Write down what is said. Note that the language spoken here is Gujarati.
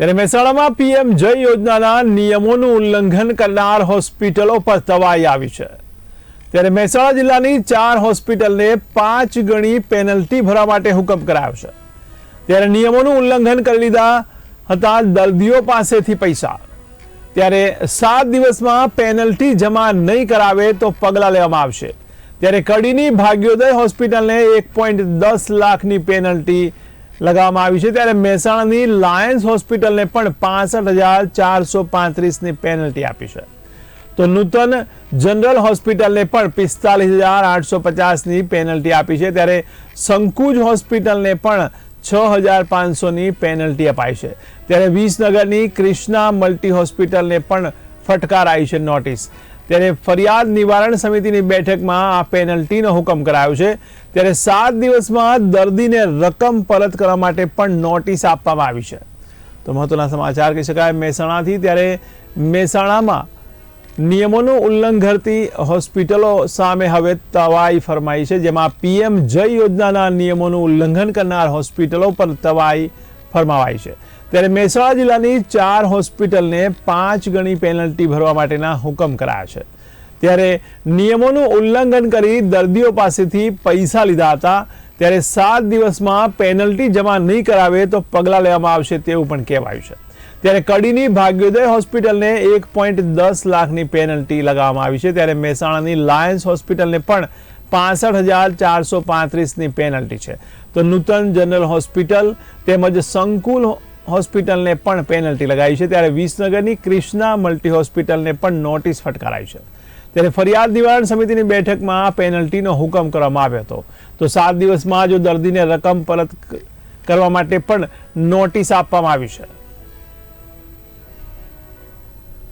ત્યારે મહેસાણામાં પીએમ જય યોજનાના નિયમોનું ઉલ્લંઘન કરનાર હોસ્પિટલો પર તવાઈ આવી છે. ત્યારે મહેસાણા જિલ્લાની ચાર હોસ્પિટલને પાંચ ગણી પેનલ્ટી ભરવા માટે હુકમ કરાયો છે. ત્યારે નિયમોનું ઉલ્લંઘન કરી લીધા હતા દર્દીઓ પાસેથી પૈસા. ત્યારે સાત દિવસમાં પેનલ્ટી જમા નહીં કરાવે તો પગલાં લેવામાં આવશે. ત્યારે કડીની ભાગ્યોદય હોસ્પિટલને એક પોઈન્ટ દસ લાખની પેનલ્ટી લગાવવામાં આવી છે ત્યારે મહેસાણાની લાયન્સ હોસ્પિટલને પણ પાસઠ હજાર ચારસો પાંત્રીસની પેનલ્ટી આપી છે. તો નૂતન જનરલ હોસ્પિટલને પણ પિસ્તાલીસ હજાર આઠસો પચાસની પેનલ્ટી આપી છે ત્યારે સંકુજ હોસ્પિટલને પણ છ હજાર પાંચસોની પેનલ્ટી અપાઈ છે. ત્યારે વિસનગરની ક્રિષ્ના મલ્ટી હોસ્પિટલને પણ ફટકારાઈ છે નોટિસ. ત્યારે ફરિયાદ નિવારણ સમિતિની બેઠકમાં આ પેનલ્ટીનો હુકમ કરાયો છે. ત્યારે સાત દિવસમાં દર્દીને રકમ પરત કરવા માટે પણ નોટિસ આપવામાં આવી છે. તો મહત્વના સમાચાર કહી શકાય, મહેસાણાથી ત્યારે મહેસાણામાં નિયમોનું ઉલ્લંઘન હોસ્પિટલો સામે હવે તવાઈ ફરમાઈ છે, જેમાં પીએમ જય યોજનાના નિયમોનું ઉલ્લંઘન કરનાર હોસ્પિટલો પર તવાઈ ફરમાવાઈ છે. ત્યારે મહેસાણા જિલ્લાની ચાર હોસ્પિટલને પાંચ ગણી પેનલ્ટી ભરવા માટેના હુકમ કરાયા છે. ત્યારે નિયમોનું ઉલ્લંઘન કરી દર્દીઓ પાસેથી પૈસા લીધા હતા. ત્યારે સાત દિવસમાં પેનલ્ટી જમા નહીં કરાવે તો પગલાં લેવામાં આવશે તેવું પણ કહેવાયું છે. ત્યારે કડીની ભાગ્યોદય હોસ્પિટલને એક પોઈન્ટ દસ લાખની પેનલ્ટી લગાવવામાં આવી છે. ત્યારે મહેસાણાની લાયન્સ હોસ્પિટલને પણ પાસઠ હજાર ચારસો પાંત્રીસની પેનલ્ટી છે. તો નૂતન જનરલ હોસ્પિટલ તેમજ સંકુલ હોસ્પિટલને પણ પેનલ્ટી લગાવી છે. ત્યારે વિસનગરની ક્રિષ્ના મલ્ટી હોસ્પિટલને પણ નોટિસ ફટકારાઈ છે. ત્યારે ફરિયાદ નિવારણ સમિતિની બેઠકમાં પેનલ્ટીનો હુકમ કરવામાં આવ્યો હતો. તો સાત દિવસમાં જો દર્દીને રકમ પરત કરવા માટે પણ નોટિસ આપવામાં આવી છે.